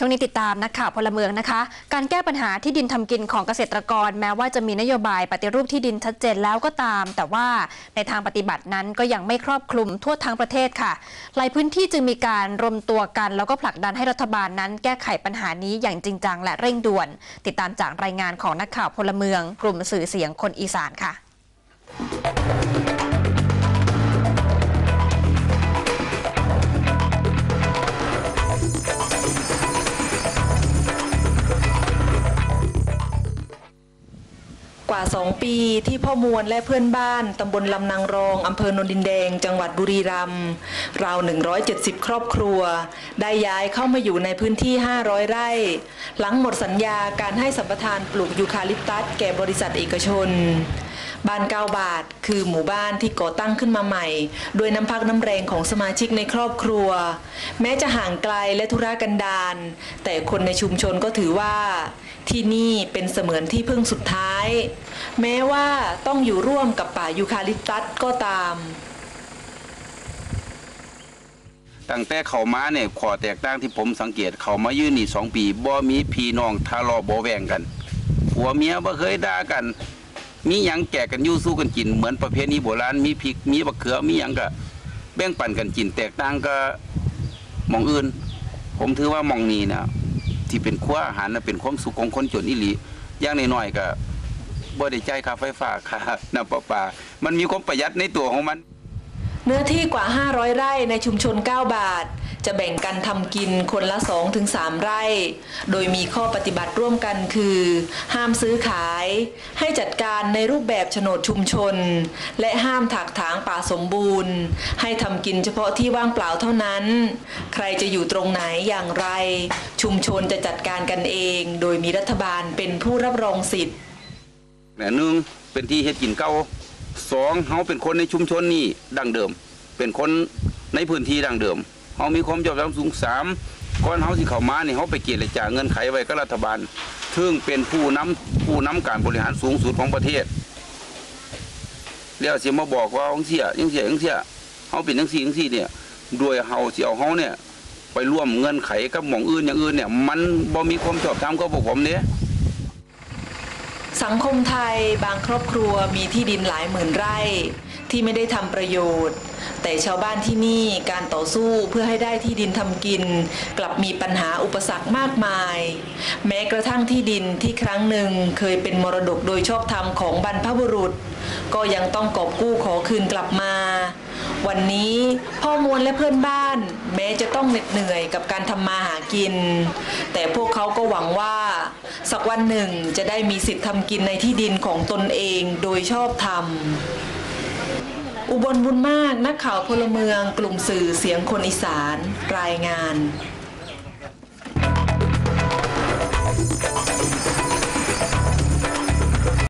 ช่วงนี้ติดตามนักข่าวพลเมืองนะคะ การแก้ปัญหาที่ดินทำกินของเกษตรกร แม้ว่าจะมีนโยบายปฏิรูปที่ดินชัดเจนแล้วก็ตาม แต่ว่าในทางปฏิบัตินั้นก็ยังไม่ครอบคลุมทั่วทั้งประเทศค่ะ หลายพื้นที่จึงมีการรวมตัวกัน แล้วก็ผลักดันให้รัฐบาลนั้น แก้ไขปัญหานี้อย่างจริงจังและเร่งด่วน ติดตามจากรายงานของนักข่าวพลเมือง กลุ่มสื่อเสียงคนอีสานค่ะ กว่า 2 ปีที่พ่อมวลและเพื่อนบ้านตำบลลำนางรองอำเภอโนนดินแดง จังหวัดบุรีรัมย์ราว 170 ครอบครัว ได้ย้ายเข้ามาอยู่ในพื้นที่ 500 ไร่ หลังหมดสัญญาการให้สัมปทานปลูกยูคาลิปตัสแก่บริษัทเอกชน บ้านเก้าบาทคือหมู่บ้านที่ก่อตั้งขึ้นมาใหม่ โดยน้ำพักน้ำแรงของสมาชิกในครอบครัว แม้จะห่างไกลและธุรกันดารแต่คนในชุมชนก็ถือว่า ที่นี่เป็นเสมือนที่พึ่งสุดท้าย แม้ว่าต้องอยู่ร่วมกับป่ายูคาลิปตัสก็ตาม ตั้งแต่เขามาเนี่ยขอแตกต่างที่ผมสังเกตเขามายืนนี่สองปีบ่มีพี่น้องทะเลาะบ่แวงกันผัวเมียบ่เคยด่ากัน มีหยังแก่กันยู่สู้กันกินเหมือนประเพณีโบราณมีพริกมีบักเขือมีหยังก็แบ่งปันกันกินแตกต่างก็มองอื่น ผมถือว่ามองนี้นะ ที่เป็นขั้วอาหารนะเป็นความสุขของคนจนอิหลีอย่างน้อยๆก็บ่ได้ใจค่าไฟฟ้าค่าน้ำประปา มันมีความประหยัดในตัวของมัน เนื้อที่กว่า 500 ไร่ในชุมชน 9 บาท จะแบ่งกันทำกินคนละ 2-3 ไร่ โดยมีข้อปฏิบัติร่วมกันคือ ห้ามซื้อขาย ให้จัดการในรูปแบบโฉนดชุมชน และห้ามถักถางป่าสมบูรณ์ ให้ทำกินเฉพาะที่ว่างเปล่าเท่านั้น ใครจะอยู่ตรงไหนอย่างไร ชุมชนจะจัดการกันเอง โดยมีรัฐบาลเป็นผู้รับรองสิทธิ์เนี่ยหนึ่งเป็นที่เฮ็ดกินเก่าสองเฮาเป็นคนในชุมชนนี่ดังเดิม เป็นคนในพื้นที่ดังเดิม เฮามีความยอมรับสูงสามก่อนเฮาสิเขามาเนี่ยเฮาไปเกณฑ์จ่าเงินไขไว้กับรัฐบาลซึ่งเป็นผู้นำผู้นำการบริหารสูงสุดของประเทศแล้วสิมาบอกว่าจังเสียจังเสียจังเสียเฮาเป็นจังซี่จังซี่เนี่ยโดยเฮาเสิเอาเฮาเนี่ยไปร่วมเงินไขกับหม่องอื่นอย่างอื่นเนี่ย มันบ่มีความชอบธรรมกับพวกผมเนี่ย สังคมไทยบางครอบครัวมีที่ดินหลายหมื่นไร่ ที่ไม่ได้ทำประโยชน์ แต่ชาวบ้านที่นี่การต่อสู้เพื่อให้ได้ที่ดินทำกิน กลับมีปัญหาอุปสรรคมากมาย แม้กระทั่งที่ดินที่ครั้งหนึ่งเคยเป็นมรดกโดยชอบธรรมของบรรพบุรุษ ก็ยังต้องกอบกู้ขอคืนกลับมา วันนี้พ่อมวลและเพื่อนบ้าน แม้จะต้องเหน็ดเหนื่อยกับการทำมาหากิน แต่พวกเขาก็หวังว่า สักวันหนึ่งจะได้มีสิทธิ์ทำกินในที่ดินของตนเองโดยชอบธรรม อุบลบุญมากนักข่าวพลเมืองกลุ่มสื่อเสียงคนอีสานรายงาน Thank you.